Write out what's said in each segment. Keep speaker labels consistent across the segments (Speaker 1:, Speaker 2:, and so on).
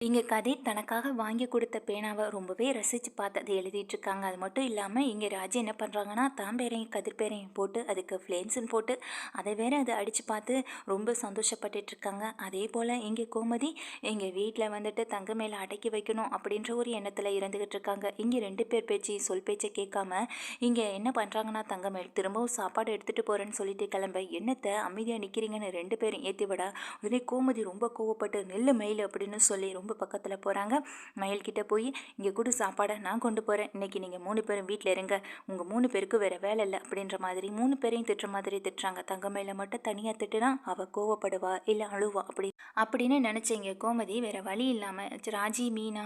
Speaker 1: இங்கே கதை தனக்காக வாங்கி கொடுத்த பேனாவை ரொம்பவே ரசித்து பார்த்து அதை எழுதிட்டு இருக்காங்க. அது மட்டும் இல்லாமல் இங்கே ராஜி என்ன பண்ணுறாங்கன்னா தாம்பேரையும் கதிர்பேரையும் போட்டு அதுக்கு ஃப்ளேம்ஸ்ன்னு போட்டு அதை வேற அதை அடித்து பார்த்து ரொம்ப சந்தோஷப்பட்டுட்டு இருக்காங்க. அதே போல் இங்கே கோமதி எங்கள் வீட்டில் வந்துட்டு தங்க மேலே அடக்கி வைக்கணும் அப்படின்ற ஒரு எண்ணத்தில் இருந்துக்கிட்டு இருக்காங்க. இங்கே ரெண்டு பேர் பேச்சு சொல் பேச்சை கேட்காம இங்கே என்ன பண்ணுறாங்கன்னா தங்கமேல் திரும்பவும் சாப்பாடு எடுத்துகிட்டு போகிறேன்னு சொல்லிட்டு கிளம்ப என்னத்தை அமைதியாக நிற்கிறீங்கன்னு ரெண்டு பேரும் ஏற்றி விட உடனே கோமதி ரொம்ப கோவப்பட்டு நெல் மயில் அப்படின்னு சொல்லி ரொம்ப பக்கத்தில் போகிறாங்க மயில்கிட்ட போய் இங்கே கொடு சாப்பாடை நான் கொண்டு போகிறேன் இன்றைக்கி நீங்கள் மூணு பேரும் வீட்டில் இருங்க. உங்கள் மூணு பேருக்கு வேறு வேலை இல்லை. அப்படின்ற மாதிரி மூணு பேரையும் திட்டுற மாதிரி திட்டுறாங்க. தங்கமயில மட்டும் தனியாக திட்டுனா அவள் கோவப்படுவா இல்லை அழுவா? அப்படி அப்படின்னு நினச்சிங்க. கோமதி வேறு வழி இல்லாமல் ராஜி மீனா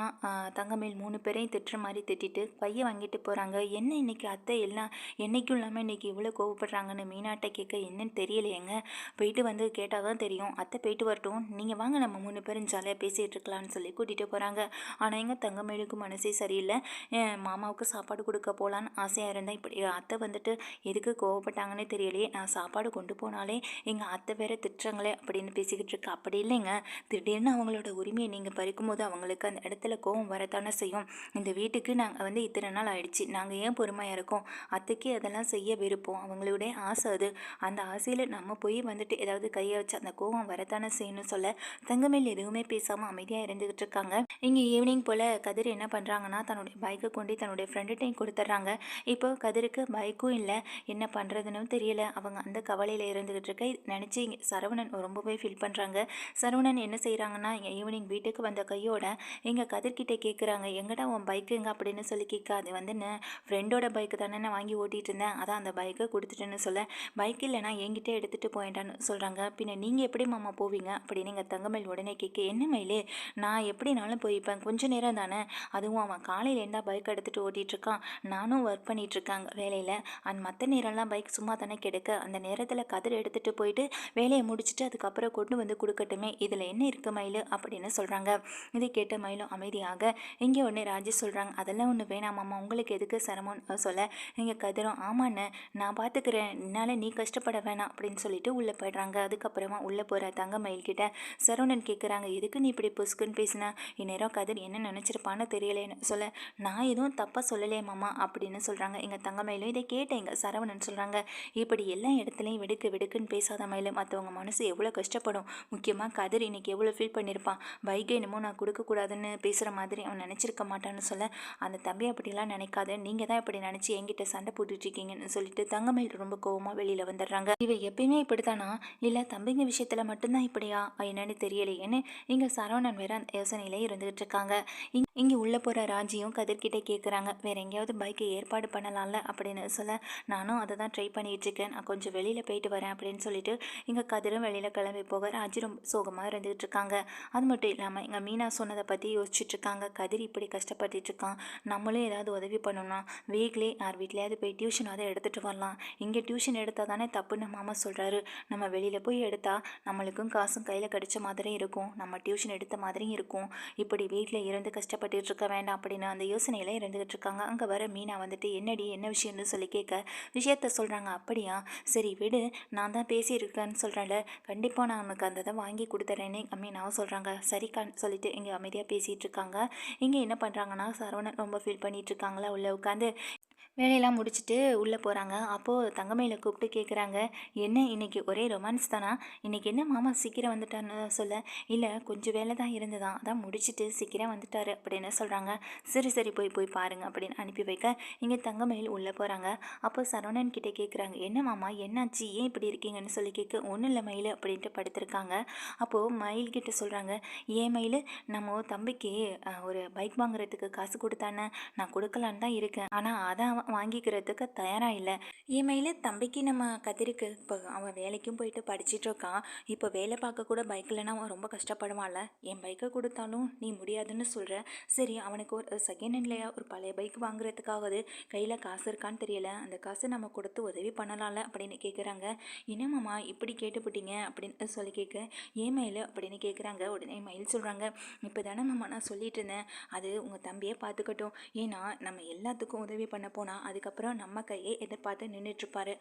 Speaker 1: தங்கமேல் மூணு பேரையும் திட்டுற மாதிரி திட்டிட்டு பைய வாங்கிட்டு போகிறாங்க என்ன இன்னைக்கு அத்தை எல்லாம் என்றைக்கும் இல்லாமல் இன்னைக்கு இவ்வளோ கோவப்படுறாங்கன்னு மீனாட்ட கேட்க என்னன்னு தெரியலையேங்க. போயிட்டு வந்து கேட்டால் தான் தெரியும். அத்தை போயிட்டு வரட்டும். நீங்கள் வாங்க நம்ம மூணு பேரும் ஜாலியாக பேசிகிட்டு இருக்கலாம்னு சொல்லி கூட்டிகிட்டு போகிறாங்க ஆனால் எங்கள் தங்கமேலுக்கு மனசே சரியில்லை. என் மாமாவுக்கு சாப்பாடு கொடுக்க போகலான்னு ஆசையாக இருந்தேன். இப்படி அத்தை வந்துட்டு எதுக்கு கோவப்பட்டாங்கன்னே தெரியலையே. நான் சாப்பாடு கொண்டு போனாலே எங்கள் அத்தை வேற திட்டுறாங்களே அப்படின்னு பேசிக்கிட்டு இருக்கு. அப்படி இல்லைங்க. திடீர்னு அவங்களோட உரிமையை நீங்கள் பறிக்கும்போது அவங்களுக்கு அந்த இடத்துல கோவம் வரத்தானே செய்யும். இந்த வீட்டுக்கு நாங்கள் வந்து இத்தனை நாள் ஆயிடுச்சு. நாங்கள் ஏன் பொறுமையாக இருக்கோம்? அத்தைக்கு அதெல்லாம் செய்ய விருப்பம். அவங்களுடைய ஆசை அது. அந்த ஆசையில் நம்ம போய் வந்துட்டு ஏதாவது கையை வச்சு அந்த கோவம் வரத்தானே செய்யணும்னு சொல்ல தங்கமேல் எதுவுமே பேசாமல் அமைதியாக இருந்துக்கிட்டு இருக்காங்க இங்கே ஈவினிங் போல் கதிர் என்ன பண்ணுறாங்கன்னா தன்னுடைய பைக்கை கொண்டு தன்னுடைய ஃப்ரெண்டுகிட்டையும் கொடுத்துட்றாங்க இப்போ கதிருக்கு பைக்கும் இல்லை என்ன பண்ணுறதுன்னு தெரியல. அவங்க அந்த கவலையில் இருந்துகிட்டு இருக்க நினச்சி இங்கே சரவணன் ரொம்பவே ஃபீல் பண்ணுறாங்க சரவணன் என்ன செய்கிறாங்கன்னா இங்கே ஈவினிங் வீட்டுக்கு வந்த கையோட எங்கள் கதிர்கிட்ட கேட்குறாங்க எங்கடா உன் பைக்கு எங்க? அப்படின்னு சொல்லி கேட்க அது வந்து நான் ஃப்ரெண்டோட பைக்கு தானே நான் வாங்கி ஓட்டிகிட்டு இருந்தேன். அதான் அந்த பைக்கை கொடுத்துட்டேன்னு சொல்ல. பைக் இல்லைனா என்கிட்ட எடுத்துகிட்டு போயிட்டான்னு சொல்கிறாங்க பின்ன நீங்கள் எப்படி மாமா போவீங்க? அப்படின்னு எங்கள் தங்கமயில் உடனே கேட்க என்ன மயிலே? நான் நான் எப்படினாலும் போய்ப்பேன். கொஞ்ச நேரம் தானே? அதுவும் அவன் காலையிலேருந்தா பைக் எடுத்துகிட்டு ஓட்டிகிட்ருக்கான் நானும் ஒர்க் பண்ணிகிட்ருக்காங்க வேலையில். அந்த மற்ற நேரம்லாம் பைக் சும்மா தானே கிடைக்க. அந்த நேரத்தில் கதிர் எடுத்துகிட்டு போயிட்டு வேலையை முடிச்சுட்டு அதுக்கப்புறம் கொண்டு வந்து கொடுக்கட்டுமே. இதில் என்ன இருக்கு மயில்? அப்படின்னு சொல்கிறாங்க இதை கேட்ட மயிலும் அமைதியாக இங்கே ஒன்று ராஜி சொல்கிறாங்க அதெல்லாம் ஒன்று வேணாமாம்மா உங்களுக்கு எதுக்கு சிரமம்னு சொல்ல. இங்கே கதிரும் ஆமாண்ணே. நான் பார்த்துக்கிறேன் என்னால் நீ கஷ்டப்பட வேணாம். அப்படின்னு சொல்லிட்டு உள்ளே போயிடுறாங்க. அதுக்கப்புறமா உள்ளே போகிற தங்க மயில்கிட்ட சரவணன் கேட்குறாங்க எதுக்கு நீ இப்படி புஸ்குன்னு பேசினேன் இந்நேரம் கதிர் என்ன நினச்சிருப்பான்னு தெரியலேன்னு சொல்ல நான் எதுவும் தப்பாக சொல்லலையே மாமா அப்படின்னு சொல்கிறாங்க எங்கள் தங்கமயிலும் இதை கேட்டேன். எங்கள் சரவணன் சொல்கிறாங்க இப்படி எல்லா இடத்துலையும் வெடுக்கு வெடுக்குன்னு பேசாத மயிலும் மற்றவங்க மனசு எவ்வளோ கஷ்டப்படும். முக்கியமாக கதிர் இன்னைக்கு எவ்வளோ ஃபீல் பண்ணியிருப்பான் பைக்கை என்னமோ நான் கொடுக்கக்கூடாதுன்னு பேசுகிற மாதிரி அவன் நினச்சிருக்க மாட்டான்னு சொல்ல அந்த தம்பி அப்படிலாம் நினைக்காத. நீங்கள் தான் இப்படி நினச்சி என்கிட்ட சண்டை போட்டுட்ருக்கீங்கன்னு சொல்லிட்டு தங்கமயில் ரொம்ப கோவமாக வெளியில் வந்துடுறாங்க. இவ எப்பயுமே இப்படித்தானா? இல்லை தம்பிங்க விஷயத்தில் மட்டும்தான் இப்படியா? என்னன்னு தெரியலையேன்னு இங்கே சரவணன் வேற யோசனையிலே இருந்துகிட்டு இருக்காங்க இங்கே உள்ளே போகிற ராஜியும் கதிர்கிட்ட கேட்குறாங்க வேற எங்கேயாவது பைக்கை ஏற்பாடு பண்ணலாம்ல அப்படின்னு சொல்ல நானும் அதை தான் ட்ரை பண்ணிகிட்டு இருக்கேன் நான் கொஞ்சம் வெளியில் போயிட்டு வரேன் அப்படின்னு சொல்லிட்டு இங்கே கதிரும் வெளியில் கிளம்பி போக ராஜி ரொம்ப சோகமாக இருந்துகிட்டு இருக்காங்க அது மட்டும் இல்லாமல் எங்கள் மீனா சொன்னதை பற்றி யோசிச்சுட்டு இருக்காங்க கதிர் இப்படி கஷ்டப்பட்டுட்டு இருக்கான் நம்மளும் ஏதாவது உதவி பண்ணணும்னா வீக்லி யார் வீட்லேயாவது போய் டியூஷன் அதை எடுத்துகிட்டு வரலாம். இங்கே டியூஷன் எடுத்தால் தானே தப்புன்னு மாமா சொல்கிறாரு நம்ம வெளியில் போய் எடுத்தால் நம்மளுக்கும் காசும் கையில் கிடச்ச மாதிரி இருக்கும். நம்ம டியூஷன் எடுத்த மாதிரியும் இருக்கும். இருக்கும். இப்படி வீட்டில் இருந்து கஷ்டப்பட்டுட்டு இருக்க வேண்டாம் அப்படின்னு அந்த யோசனையில் இருந்துகிட்டு இருக்காங்க. அங்கே வர மீனா வந்துட்டு என்னடி என்ன விஷயம்னு சொல்லி கேட்க விஷயத்த சொல்கிறாங்க அப்படியா? சரி விடு. நான் தான் பேசியிருக்கேன்னு சொல்கிறேன்ல கண்டிப்பாக நான் உனக்கு அந்த இதை வாங்கி கொடுத்துறேன்னு மீனாவும் சொல்கிறாங்க சரிக்கான்னு சொல்லிட்டு இங்கே அமைதியாக பேசிகிட்டு இருக்காங்க. இங்கே என்ன பண்ணுறாங்கன்னா சரவணன் ரொம்ப ஃபீல் பண்ணிட்டு இருக்காங்களா? உள்ளே உட்காந்து வேலையெல்லாம் முடிச்சுட்டு உள்ளே போகிறாங்க. அப்போது தங்கமயில கூப்பிட்டு கேட்குறாங்க என்ன இன்னைக்கு ஒரே ரொமான்ஸ் தானா? இன்றைக்கி என்ன மாமா சீக்கிரம் வந்துட்டார்னு சொல்ல? இல்லை கொஞ்சம் வேலை தான் இருந்ததான் அதான் முடிச்சுட்டு சீக்கிரம் வந்துட்டாரு அப்படின்னு சொல்கிறாங்க. சரி சரி போய் போய் பாருங்க அப்படின்னு அனுப்பி வைக்க இங்கே தங்கமயில் உள்ளே போகிறாங்க. அப்போ சரவணன் கிட்டே கேட்குறாங்க என்ன மாமா என்னாச்சு? ஏன் இப்படி இருக்கீங்கன்னு சொல்லி கேட்க ஒன்றும் இல்லை மயில் அப்படின்ட்டு படுத்திருக்காங்க. அப்போது மயில் கிட்ட சொல்கிறாங்க ஏன் மயில் நம்ம தம்பிக்கு ஒரு பைக் வாங்குறதுக்கு காசு கொடுத்தானே? நான் கொடுக்கலான்னு தான் இருக்கேன். ஆனால் அதான் வாங்கிக்கிறதுக்கு தயாராக இல்லை. இஎம்ஐயில் தம்பிக்கு நம்ம கதிருக்கு இப்போ அவன் வேலைக்கும் போயிட்டு படிச்சுட்டு இருக்கான். இப்போ வேலை பார்க்க கூட பைக் அவன் ரொம்ப கஷ்டப்படுவான்ல. என் பைக்கை கொடுத்தாலும் நீ முடியாதுன்னு சொல்கிற சரி அவனுக்கு ஒரு செகண்ட் ஹேண்ட்லையா ஒரு பழைய பைக் வாங்குறதுக்காவது கையில் காசு இருக்கான்னு தெரியல. அந்த காசை நம்ம கொடுத்து உதவி பண்ணலாம்ல அப்படின்னு கேட்குறாங்க என்னம்மாம்மா இப்படி கேட்டுப்பிட்டீங்க அப்படின்னு சொல்லி கேட்க ஏன் மயில் அப்படின்னு கேட்குறாங்க உடனே மயில் சொல்கிறாங்க இப்போ தானே மாமா நான் சொல்லிட்டு இருந்தேன். அது உங்கள் தம்பியே பார்த்துக்கட்டும். ஏன்னா நம்ம எல்லாத்துக்கும் உதவி பண்ண போனால் தான். அதுக்கப்புறம் நம்ம கையை எதிர்பார்த்து நின்றுட்டுருப்பாரு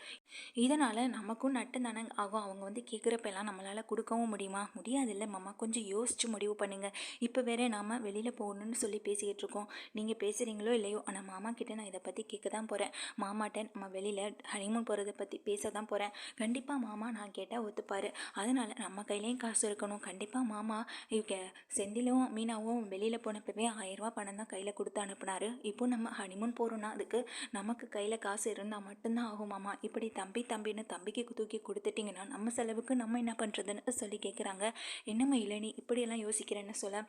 Speaker 1: இதனால் நமக்கும் நட்டு தானே ஆகும். அவங்க வந்து கேட்குறப்பெல்லாம் நம்மளால் கொடுக்கவும் முடியுமா? முடியாது இல்லை மாமா. கொஞ்சம் யோசிச்சு முடிவு பண்ணுங்க. இப்போ வேற நாம் வெளியில் போகணும்னு சொல்லி பேசிக்கிட்டு இருக்கோம் நீங்கள் பேசுகிறீங்களோ இல்லையோ ஆனால் மாமா கிட்டே நான் இதை பற்றி கேட்க தான் போகிறேன் மாமாட்ட நம்ம வெளியில் ஹனிமூன் போகிறத பற்றி பேச தான் போகிறேன் கண்டிப்பாக மாமா நான் கேட்டால் ஒத்துப்பாரு. அதனால் நம்ம கையிலையும் காசு இருக்கணும். கண்டிப்பாக மாமா இவங்க செந்திலும் மீனாவும் வெளியில் போனப்பவே ஆயிரரூபா பணம் தான் கையில் கொடுத்து அனுப்புனாரு. இப்போ நம்ம ஹனிமூன் போகிறோன்னா அதுக்கு நமக்கு கையில் காசு இருந்தால் மட்டும்தான் ஆகுமாமா இப்படி தம்பி தம்பின்னு தம்பிக்கு தூக்கி கொடுத்துட்டிங்கன்னா நம்ம செலவுக்கு நம்ம என்ன பண்ணுறதுன்னு சொல்லி கேட்குறாங்க என்னம்மா இல்லை நீ இப்படியெல்லாம் யோசிக்கிறேன்னு சொல்ல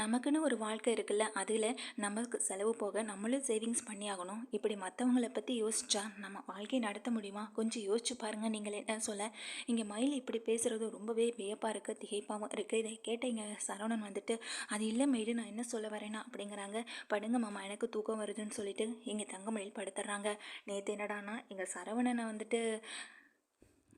Speaker 1: நமக்குன்னு ஒரு வாழ்க்கை இருக்குல்ல அதில் நமக்கு செலவு போக நம்மளும் சேவிங்ஸ் பண்ணி ஆகணும். இப்படி மற்றவங்கள பற்றி யோசிச்சா நம்ம வாழ்க்கையை நடத்த முடியுமா? கொஞ்சம் யோசிச்சு பாருங்கள் நீங்கள். என்ன சொல்ல இங்கே மயில் இப்படி பேசுகிறது ரொம்பவே வியப்பாக இருக்குது திகைப்பாகவும் இருக்குது இதை கேட்ட இங்கே சரவணன் வந்துட்டு அது இல்லை மயில் நான் என்ன சொல்ல வரேனா அப்படிங்கிறாங்க. படுங்க மாமா எனக்கு தூக்கம் வருதுன்னு சொல்லிட்டு இங்கே தங்கமயில் படுத்துடுறாங்க நேற்று என்னடானா எங்கள் சரவணனை வந்துட்டு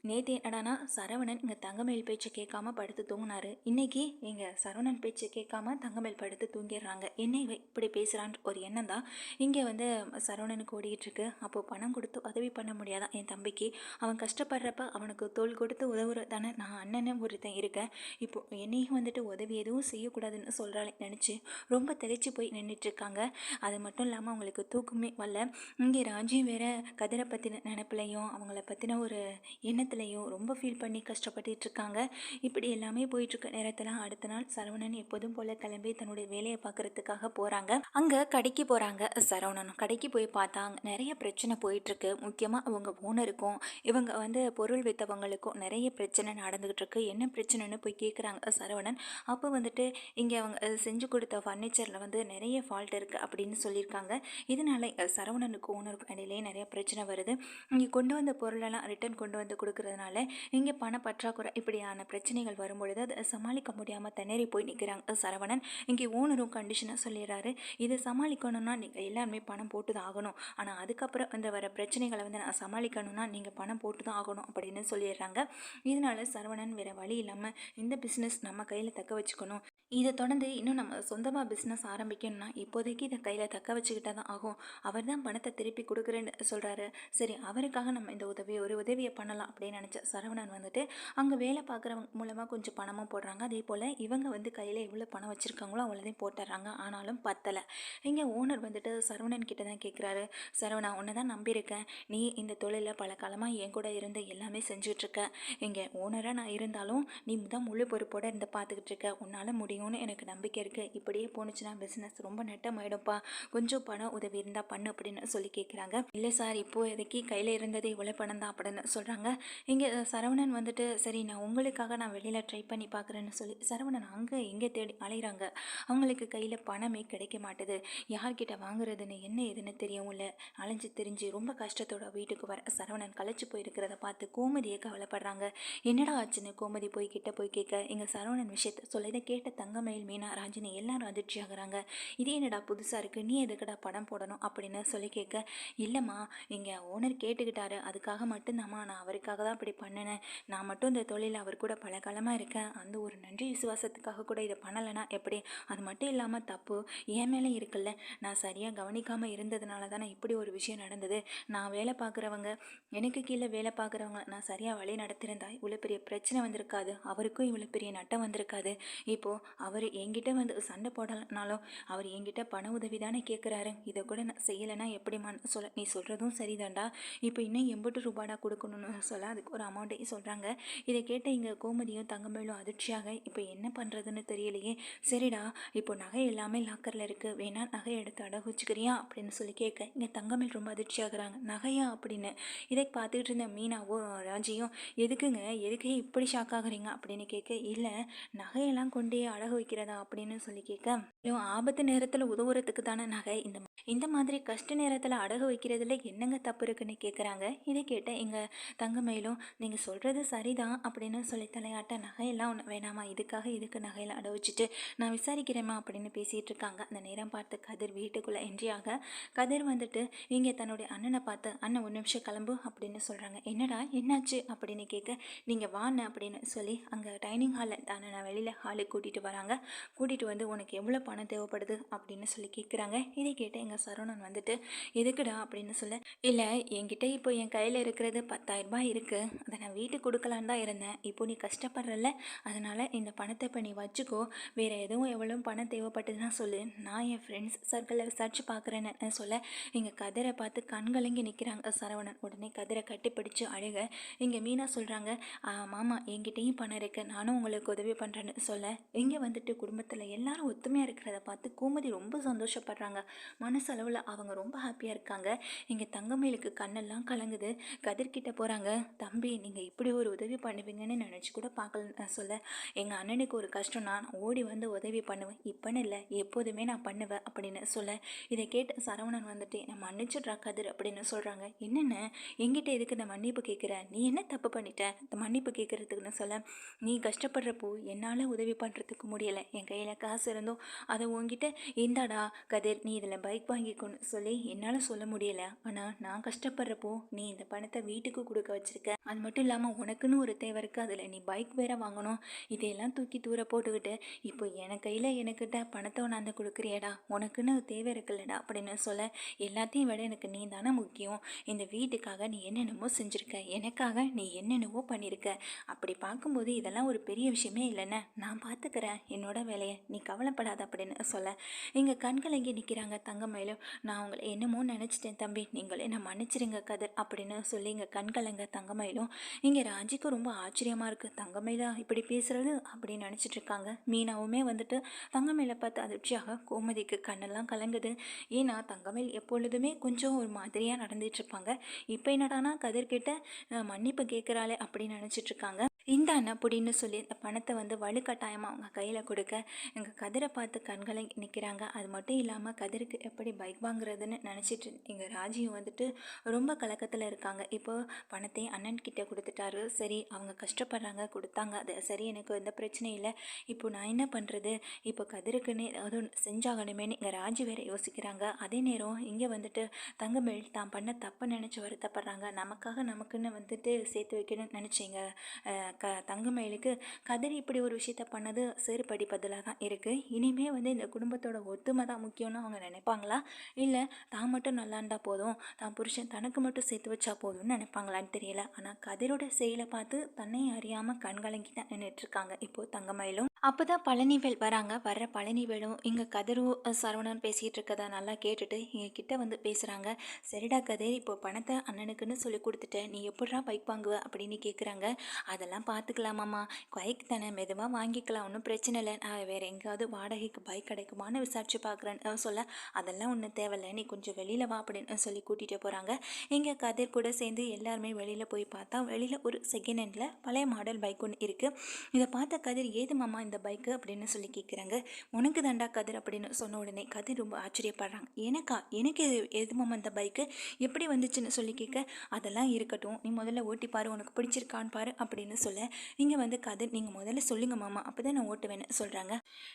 Speaker 1: நேற்று என்னடானா சரவணன் இங்கே தங்கமேல் பேச்சை கேட்காம படுத்து தூங்கினாரு. இன்னைக்கு எங்கள் சரவணன் பேச்சை கேட்காம தங்கமேல் படுத்து தூங்கிடுறாங்க. என்ன இப்படி பேசுகிறான்ற ஒரு எண்ணம் தான் இங்கே வந்து சரவணனுக்கு ஓடிக்கிட்டு இருக்கு அப்போது பணம் கொடுத்து உதவி பண்ண முடியாதான் என் தம்பிக்கு. அவன் கஷ்டப்படுறப்ப அவனுக்கு தோல் கொடுத்து உதவுற தானே. நான் அண்ணனும் ஒருத்தன் இருக்கேன். இப்போ என்னையும் வந்துட்டு உதவி எதுவும் செய்யக்கூடாதுன்னு சொல்கிறாளே நினச்சி ரொம்ப திகைச்சு போய் நின்றுட்டுருக்காங்க அது மட்டும் இல்லாமல் அவங்களுக்கு தூக்கமே வரல. இங்கே ராஜி வேற கதிரை பற்றின நினப்பிலையும் அவங்கள பற்றின ஒரு எண்ணத்தை எண்ணத்துலையும் ரொம்ப ஃபீல் பண்ணி கஷ்டப்பட்டுட்டு இருக்காங்க இப்படி எல்லாமே போயிட்டுருக்க நேரத்தில் அடுத்த நாள் சரவணன் எப்போதும் போல் கிளம்பி தன்னுடைய வேலையை பார்க்குறதுக்காக போகிறாங்க அங்கே கடைக்கு போகிறாங்க சரவணன். கடைக்கு போய் பார்த்தாங்க நிறைய பிரச்சனை போயிட்டுருக்கு முக்கியமாக அவங்க ஓனருக்கும் இவங்க வந்து பொருள் விற்றவங்களுக்கும் நிறைய பிரச்சனை நடந்துகிட்டு இருக்கு என்ன பிரச்சனைன்னு போய் கேட்குறாங்க சரவணன். அப்போ வந்துட்டு இங்கே அவங்க செஞ்சு கொடுத்த ஃபர்னிச்சரில் வந்து நிறைய ஃபால்ட் இருக்குது அப்படின்னு சொல்லியிருக்காங்க இதனால சரவணனுக்கும் ஓனருக்கும் இடையிலேயே நிறைய பிரச்சனை வருது. இங்கே கொண்டு வந்த பொருளெல்லாம் ரிட்டர்ன் கொண்டு வந்து கொடுக்க இருக்கிறதுனால இங்கே பண பற்றாக்குறை இப்படியான பிரச்சனைகள் வரும்பொழுது அதை சமாளிக்க முடியாமல் திணறி போய் நிற்கிறாங்க சரவணன். இங்கே ஓனரும் கண்டிஷனாக சொல்லிடுறாரு. இதை சமாளிக்கணும்னா நீங்கள் எல்லாருமே பணம் போட்டு தான் ஆகணும். ஆனால் அதுக்கப்புறம் இந்த வர பிரச்சனைகளை வந்து நான் சமாளிக்கணும்னா நீங்கள் பணம் போட்டு தான் ஆகணும் அப்படின்னு சொல்லிடுறாங்க. இதனால சரவணன் வேறு வழி இல்லாமல் இந்த பிஸ்னஸ் நம்ம கையில் தக்க வச்சுக்கணும். இதை தொடர்ந்து இன்னும் நம்ம சொந்தமாக பிஸ்னஸ் ஆரம்பிக்கணும்னா இப்போதைக்கு இதை கையில் தக்க வச்சுக்கிட்டே தான் ஆகும். அவர் தான் பணத்தை திருப்பி கொடுக்குறேன்னு சொல்கிறாரு சரி அவருக்காக நம்ம இந்த உதவியை ஒரு உதவியை பண்ணலாம் அப்படின்னு நினச்ச சரவணன் வந்துட்டு அங்கே வேலை பார்க்குறவங்க மூலமாக கொஞ்சம் பணமும் போடுறாங்க. அதே போல் இவங்க வந்து கையில் எவ்வளோ பணம் வச்சுருக்காங்களோ அவ்வளோதையும் போட்டுறாங்க. ஆனாலும் பத்தலை. இங்கே ஓனர் வந்துட்டு சரவணன் கிட்ட தான் கேட்குறாரு சரவணா உன்னை தான் நம்பியிருக்கேன். நீ இந்த தொழிலில் பல காலமாக என் கூட இருந்து எல்லாமே செஞ்சுட்ருக்க இங்கே ஓனராக நான் இருந்தாலும் நீ தான் முழு பொறுப்போடு இருந்து பார்த்துக்கிட்டு இருக்க. உன்னால் முடியும் முடியும்னு எனக்கு நம்பிக்கை இருக்குது இப்படியே போணுச்சுன்னா பிஸ்னஸ் ரொம்ப நட்டமாயிடும்ப்பா. கொஞ்சம் பணம் உதவி இருந்தால் பண்ணு அப்படின்னு சொல்லி கேட்குறாங்க இல்லை சார் இப்போ எதுக்கு கையில் இருந்தது இவ்வளோ பணம் தான் அப்படின்னு சொல்கிறாங்க இங்கே சரவணன் வந்துட்டு சரி நான் உங்களுக்காக நான் வெளியில் ட்ரை பண்ணி பார்க்குறேன்னு சொல்லி சரவணன் அங்கே இங்கே தேடி அலைகிறாங்க அவங்களுக்கு கையில் பணமே கிடைக்க மாட்டுது. யார்கிட்ட வாங்குறதுன்னு என்ன ஏதுன்னு தெரியவும் இல்லை அலைஞ்சு தெரிஞ்சு ரொம்ப கஷ்டத்தோட வீட்டுக்கு வர சரவணன் களைச்சு போயிருக்கிறத பார்த்து கோமதியை கவலைப்படுறாங்க. என்னடா ஆச்சுன்னு கோமதி போய் கிட்ட போய் கேட்க எங்கள் சரவணன் விஷயத்த சொல்ல இதை கேட்ட தங்கமயில் மீனா ராஜினி எல்லாரும் அதிர்ச்சி ஆகுறாங்க இது என்னடா புதுசாக இருக்குது நீ எதுக்கடா படம் போடணும்? அப்படின்னு சொல்லி கேட்க இல்லைம்மா இங்கே ஓனர் கேட்டுக்கிட்டாரு. அதுக்காக மட்டும்தாம்மா நான் அவருக்காக தான் இப்படி பண்ணினேன். நான் மட்டும் இந்த தொழில் அவர் கூட பல காலமாக இருக்கேன். அந்த ஒரு நன்றி விசுவாசத்துக்காக கூட இதை பண்ணலைன்னா எப்படி? அது மட்டும் இல்லாமல் தப்பு என் மேலே இருக்குல்ல. நான் சரியாக கவனிக்காமல் இருந்ததுனால தானே இப்படி ஒரு விஷயம் நடந்தது. நான் வேலை பார்க்குறவங்க எனக்கு கீழே வேலை பார்க்குறவங்க நான் சரியாக வழி நடத்திருந்தா இவ்வளோ பெரிய பிரச்சனை வந்திருக்காது. அவருக்கும் இவ்வளோ பெரிய நட்டம் வந்திருக்காது. இப்போது அவர் என்கிட்ட வந்து சண்டை போடலனாலும் அவர் என்கிட்ட பண உதவி தானே கேட்குறாரு இதை கூட நான் செய்யலைன்னா எப்படிமான்னு சொல்ல நீ சொல்கிறதும் சரிதான்டா. இப்போ இன்னும் எண்பது ரூபாடா கொடுக்கணும்னு சொல்ல அதுக்கு ஒரு அமௌண்ட்டையும் சொல்கிறாங்க இதை கேட்ட இங்கே கோமதியும் தங்கமேலும் அதிர்ச்சியாக இப்போ என்ன பண்ணுறதுன்னு தெரியலையே. சரிடா இப்போ நகை எல்லாமே லாக்கரில் இருக்குது வேணா நகை எடுத்து அடகு வச்சுக்கிறியா? அப்படின்னு சொல்லி கேட்க இங்கே தங்கமேல் ரொம்ப அதிர்ச்சியாகிறாங்க. நகையா அப்படின்னு? இதை பார்த்துக்கிட்டு இருந்த மீனாவும் ராஜியும் எதுக்குங்க? எதுக்கு இப்படி ஷாக் ஆகுறீங்க? அப்படின்னு கேட்க இல்லை நகையெல்லாம் கொண்டே அடகு வைக்கிறதா அப்படின்னு சொல்லி கேட்க ஆபத்து நேரத்தில் உதவுறதுக்கு தானே நகை இந்த இந்த மாதிரி கஷ்ட நேரத்தில் அடகு வைக்கிறதுல என்னங்க தப்பு இருக்குன்னு கேட்குறாங்க இதை கேட்ட எங்கள் தங்கமயிலும் நீங்கள் சொல்கிறது சரிதான் அப்படின்னு சொல்லி தலையாட்ட நகையெல்லாம் ஒன்று வேணாமா? இதுக்காக இதுக்கு நகையெல்லாம் அட வச்சுட்டு நான் விசாரிக்கிறேம்மா அப்படின்னு பேசிகிட்டு இருக்காங்க. அந்த நேரம் பார்த்து கதிர் வீட்டுக்குள்ளே என்ட்ரியாக கதிர் வந்துட்டு இங்கே தன்னுடைய அண்ணனை பார்த்து அண்ணன் ஒரு நிமிஷம் கிளம்பு அப்படின்னு சொல்கிறாங்க என்னடா என்னாச்சு? அப்படின்னு கேட்க நீங்கள் வாண்ண அப்படின்னு சொல்லி அங்கே டைனிங் ஹாலில் தானே நான் வெளியில் ஹாலுக்கு கூட்டிகிட்டு வரேன். வராங்க கூட்டிகிட்டு வந்து உனக்கு எவ்வளோ பணம் தேவைப்படுது? அப்படின்னு சொல்லி கேட்குறாங்க இதை கேட்டு எங்கள் சரவணன் வந்துட்டு எதுக்குடா? அப்படின்னு சொல்ல இல்லை என்கிட்ட இப்போ என் கையில் இருக்கிறது பத்தாயிரம் ரூபாய் இருக்குது அதை நான் வீட்டுக்கு கொடுக்கலான்னு தான் இருந்தேன். இப்போ நீ கஷ்டப்படுறல அதனால் இந்த பணத்தை இப்போ நீ வச்சுக்கோ. வேறு எதுவும் எவ்வளோ பணம் தேவைப்பட்டதுன்னா சொல்லு. நான் என் ஃப்ரெண்ட்ஸ் சர்க்கிளில் விசாரிச்சு பார்க்குறேன்னு சொல்ல இங்கே கதிரை பார்த்து கண்கலங்கி நிற்கிறாங்க சரவணன். உடனே கதிரை கட்டிப்பிடிச்சு அழுக. இங்கே மீனா சொல்கிறாங்க மாமா என்கிட்டயும் பணம் இருக்குது நானும் உங்களுக்கு உதவி பண்ணுறேன்னு சொல்ல இங்கே வந்துட்டு குடும்பத்தில் எல்லாரும் ஒத்துமையாக இருக்கிறத பார்த்து கோமதி ரொம்ப சந்தோஷப்படுறாங்க. மனசளவில் அவங்க ரொம்ப ஹாப்பியாக இருக்காங்க. இங்கே தங்கமயிலுக்கு கண்ணெல்லாம் கலங்குது. கதிர்கிட்ட போகிறாங்க தம்பி நீங்கள் இப்படி ஒரு உதவி பண்ணுவீங்கன்னு நினச்சி கூட பார்க்கல சொல்ல. எங்கள் அண்ணனுக்கு ஒரு கஷ்டம் நான் ஓடி வந்து உதவி பண்ணுவேன். இப்போன்னு இல்லை எப்போதுமே நான் பண்ணுவேன் அப்படின்னு சொல்ல. இதை கேட்டு சரவணன் வந்துட்டு நான் மன்னிச்சிட்றா கதிர் அப்படின்னு சொல்கிறாங்க என்னென்ன? எங்கிட்ட எதுக்கு நான் மன்னிப்பு கேட்குற நீ என்ன தப்பு பண்ணிட்ட? இந்த மன்னிப்பு கேட்குறதுக்குன்னு சொல்ல. நீ கஷ்டப்படுறப்போ என்னால் உதவி பண்ணுறதுக்கு முடியலை. என் கையில் காசு இருந்தோம் அதை உங்ககிட்ட இந்தாடா கதிர் நீ இதில் பைக் வாங்கிக்கணும் சொல்லி என்னால் சொல்ல முடியலை. ஆனால் நான் கஷ்டப்படுறப்போ நீ இந்த பணத்தை வீட்டுக்கு கொடுக்க வச்சுருக்க. அது மட்டும் இல்லாமல் உனக்குன்னு ஒரு தேவை இருக்குது அதில் நீ பைக் வேற வாங்கணும். இதையெல்லாம் தூக்கி தூர போட்டுக்கிட்டு இப்போ என் கையில் எனக்கிட்ட பணத்தை உணாந்து கொடுக்குறியடா உனக்குன்னு தேவை இருக்குல்லடா அப்படின்னு சொல்ல எல்லாத்தையும் விட எனக்கு நீ தானே முக்கியம். இந்த வீட்டுக்காக நீ என்னென்னமோ செஞ்சுருக்க. எனக்காக நீ என்னென்னவோ பண்ணியிருக்க அப்படி பார்க்கும்போது இதெல்லாம் ஒரு பெரிய விஷயமே இல்லைன்னு நான் பார்த்துக்கிறேன் என்னோட வேலையை நீ கவலைப்படாத அப்படின்னு சொல்ல. எங்கள் கண்கள் இங்கே நிற்கிறாங்க தங்கமயிலும்? நான் உங்களை என்னமோ நினச்சிட்டேன் தம்பி. நீங்கள் என்னை மன்னிச்சிருங்க கதிர் அப்படின்னு சொல்லி எங்கள் கண்கலங்க தங்கமயிலும்? இங்கே ராஜிக்கு ரொம்ப ஆச்சரியமாக இருக்குது தங்கமயிலா இப்படி பேசுகிறது அப்படின்னு நினச்சிட்டு இருக்காங்க. மீனாவுமே வந்துட்டு தங்கமயில பார்த்து அதிர்ச்சியாக கோமதிக்கு கண்ணெல்லாம் கலங்குது. ஏன்னா தங்கமயில் எப்பொழுதுமே கொஞ்சம் ஒரு மாதிரியாக நடந்துட்டு இருப்பாங்க. இப்போ என்னடானா கதிர்கிட்ட மன்னிப்பு கேட்குறாளே அப்படின்னு நினச்சிட்டு இருக்காங்க. இந்த அப்படின்னு சொல்லி இந்த பணத்தை வந்து வலுக்கட்டாயமாக அவங்க கையில் கொடுக்க எங்கள் கதிரை பார்த்து கண்களை நிற்கிறாங்க அது மட்டும் இல்லாமல் கதிருக்கு எப்படி பைக் வாங்குறதுன்னு நினச்சிட்டு எங்கள் ராஜியும் வந்துட்டு ரொம்ப கலக்கத்தில் இருக்காங்க. இப்போ பணத்தை அண்ணன் கிட்டே கொடுத்துட்டாரு. சரி அவங்க கஷ்டப்படுறாங்க கொடுத்தாங்க. அது சரி எனக்கு எந்த பிரச்சனையும் இல்லை. இப்போ நான் என்ன பண்ணுறது இப்போ கதிருக்குன்னு ஏதாவது செஞ்சாகணுமேனு இங்கே ராஜி வேறு யோசிக்கிறாங்க. அதே நேரம் இங்கே வந்துட்டு தங்கமேல் தான் பண்ண தப்பு நினச்சி வருத்தப்படுறாங்க. நமக்காக நமக்குன்னு வந்துட்டு சேர்த்து வைக்கணும்னு நினச்சிங்க. க தங்கமயிலுக்கு கதிர் இப்படி ஒரு விஷயத்த பண்ணது செருப்படி பதிலாக தான் இருக்குது இனிமே வந்து இந்த குடும்பத்தோட ஒத்துமை தான் முக்கியம்னு அவங்க நினைப்பாங்களா? இல்லை தான் மட்டும் நல்லா இருந்தால் போதும் தான் புருஷன் தனக்கு மட்டும் சேர்த்து வச்சா போதும்னு நினைப்பாங்களான்னு தெரியல. ஆனால் கதிரோட செயலை பார்த்து தன்னை அறியாமல் கண்கலங்கி தான் நின்றுட்டுருக்காங்க இப்போது தங்கமயிலும் அப்போ தான் பழனிவேல் வராங்க. வர்ற பழனிவேலும் இங்கே கதிரும் சரவணன் பேசிகிட்டு இருக்கதை நல்லா கேட்டுட்டு எங்கள் கிட்டே வந்து பேசுகிறாங்க சரிடா கதிர் இப்போ பணத்தை அண்ணனுக்குன்னு சொல்லி கொடுத்துட்டேன். நீ எப்படா பைக் வாங்குவ அப்படின்னு கேட்குறாங்க அதெல்லாம் பார்த்துக்கலாமாம்மா பைக் தானே மெதுவாக வாங்கிக்கலாம். ஒன்றும் பிரச்சனை இல்லை. நான் வேறு எங்கேயாவது வாடகைக்கு பைக் கிடைக்குமான்னு விசாரிச்சு பார்க்குறேன்னு சொல்ல. அதெல்லாம் ஒன்றும் தேவையில்லை. நீ கொஞ்சம் வெளியில் வா அப்படின்னு சொல்லி கூட்டிகிட்டு போகிறாங்க இங்கே கதிர் கூட சேர்ந்து எல்லாருமே வெளியில் போய் பார்த்தா வெளியில் ஒரு செகண்ட் ஹேண்டில் பழைய மாடல் பைக் ஒன்று இருக்குது இதை பார்த்த கதிர் ஏது மாமா இந்த பைக்கு அப்படின்னு சொல்லி கேட்குறாங்க உனக்கு தண்டா கதிர் அப்படின்னு சொன்ன உடனே கதிர் ரொம்ப ஆச்சரியப்படுறாங்க எனக்கா? எனக்கு எது எதுமாம் அந்த பைக்கு? எப்படி வந்துச்சுன்னு சொல்லி கேட்க அதெல்லாம் இருக்கட்டும். நீ முதல்ல ஓட்டி பாரு. உனக்கு பிடிச்சிருக்கான்னு பாரு அப்படின்னு சொல்ல நீங்கள் வந்து கதிர் நீங்கள் முதல்ல சொல்லுங்க மாமா. அப்போ தான் நான் ஓட்டுவேன்னு சொல்கிறாங்க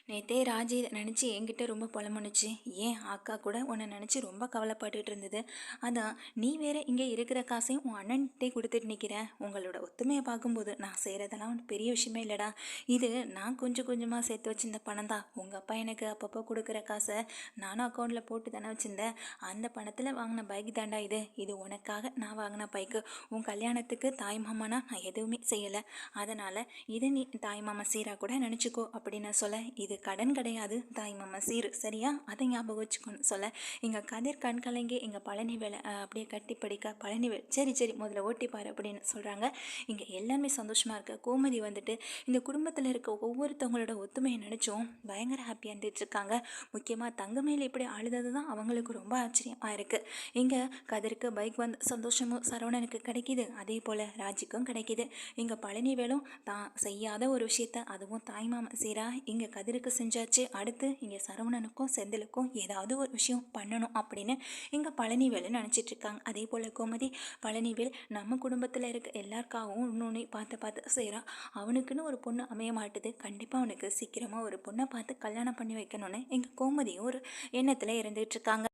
Speaker 1: நேத்தே ராஜி நினச்சி என்கிட்ட ரொம்ப புலமுனுச்சு ஏன்? அக்கா கூட உன்னை நினச்சி ரொம்ப கவலைப்பட்டுட்டு இருந்தது. அதான் நீ வேற இங்கே இருக்கிற காசையும் உன் அண்ணன்கிட்டே கொடுத்துட்டு நிற்கிறேன் உங்களோட ஒத்துமையை பார்க்கும்போது நான் செய்கிறதெல்லாம் பெரிய விஷயமே இல்லைடா. இது நான் கொஞ்சம் கொஞ்சமாக சேர்த்து வச்சிருந்த பணம் தான். உங்கள் அப்பா எனக்கு அப்பப்போ கொடுக்குற காசை நானும் அக்கௌண்ட்டில் போட்டு தானே வச்சுருந்தேன். அந்த பணத்தில் வாங்கின பைக் தாண்டா இது. இது உனக்காக நான் வாங்கின பைக்கு உன் கல்யாணத்துக்கு தாய் மாமானா நான் எதுவுமே செய்யலை. அதனால் இதை நீ தாய் மாமா சீராக கூட நினச்சிக்கோ அப்படின்னு சொல்ல. இது கடன் கிடையாது. தாய் மாமா சீர். சரியா? அதை ஞாபகம் வச்சுக்கோன்னு சொல்ல. எங்கள் கதிர் கண் கலங்கி எங்கள் பழனி வேலை அப்படியே கட்டி படிக்க பழனி வேலை சரி சரி முதல்ல ஓட்டிப்பார் அப்படின்னு சொல்கிறாங்க இங்கே எல்லாருமே சந்தோஷமாக இருக்க. கோமதி வந்துட்டு இந்த குடும்பத்தில் இருக்க ஒவ்வொரு ஒருத்தவங்களோட ஒத்துமையை நினச்சோம் பயங்கர ஹாப்பியாக இருந்துட்டுருக்காங்க. முக்கியமாக தங்கமேல இப்படி அழுதது தான் அவங்களுக்கு ரொம்ப ஆச்சரியமாக இருக்குது இங்கே கதிருக்கு பைக் வந்து சந்தோஷமும் சரவணனுக்கு கிடைக்கிது. அதே போல் ராஜிக்கும் கிடைக்கிது. இங்கே பழனிவேலும் தான் செய்யாத ஒரு விஷயத்த அதுவும் தாய்மாம சீரா இங்கே கதிருக்கு செஞ்சாச்சு. அடுத்து இங்கே சரவணனுக்கும் செந்திலுக்கும் ஏதாவது ஒரு விஷயம் பண்ணணும் அப்படின்னு இங்கே பழனிவேலு நினச்சிட்ருக்காங்க. அதே போல் கோமதி பழனிவேல் நம்ம குடும்பத்தில் இருக்க எல்லாருக்காகவும் இன்னொன்று பார்த்து பார்த்து செய்கிறான் அவனுக்குன்னு ஒரு பொண்ணு அமைய மாட்டுது. கண்டிப்பாக கண்டிப்பாக அவனுக்கு சீக்கிரமாக ஒரு பொண்ணை பார்த்து கல்யாணம் பண்ணி வைக்கணும்னு எங்கள் கோமதியும் ஒரு எண்ணத்தில் இருந்துகிட்ருக்காங்க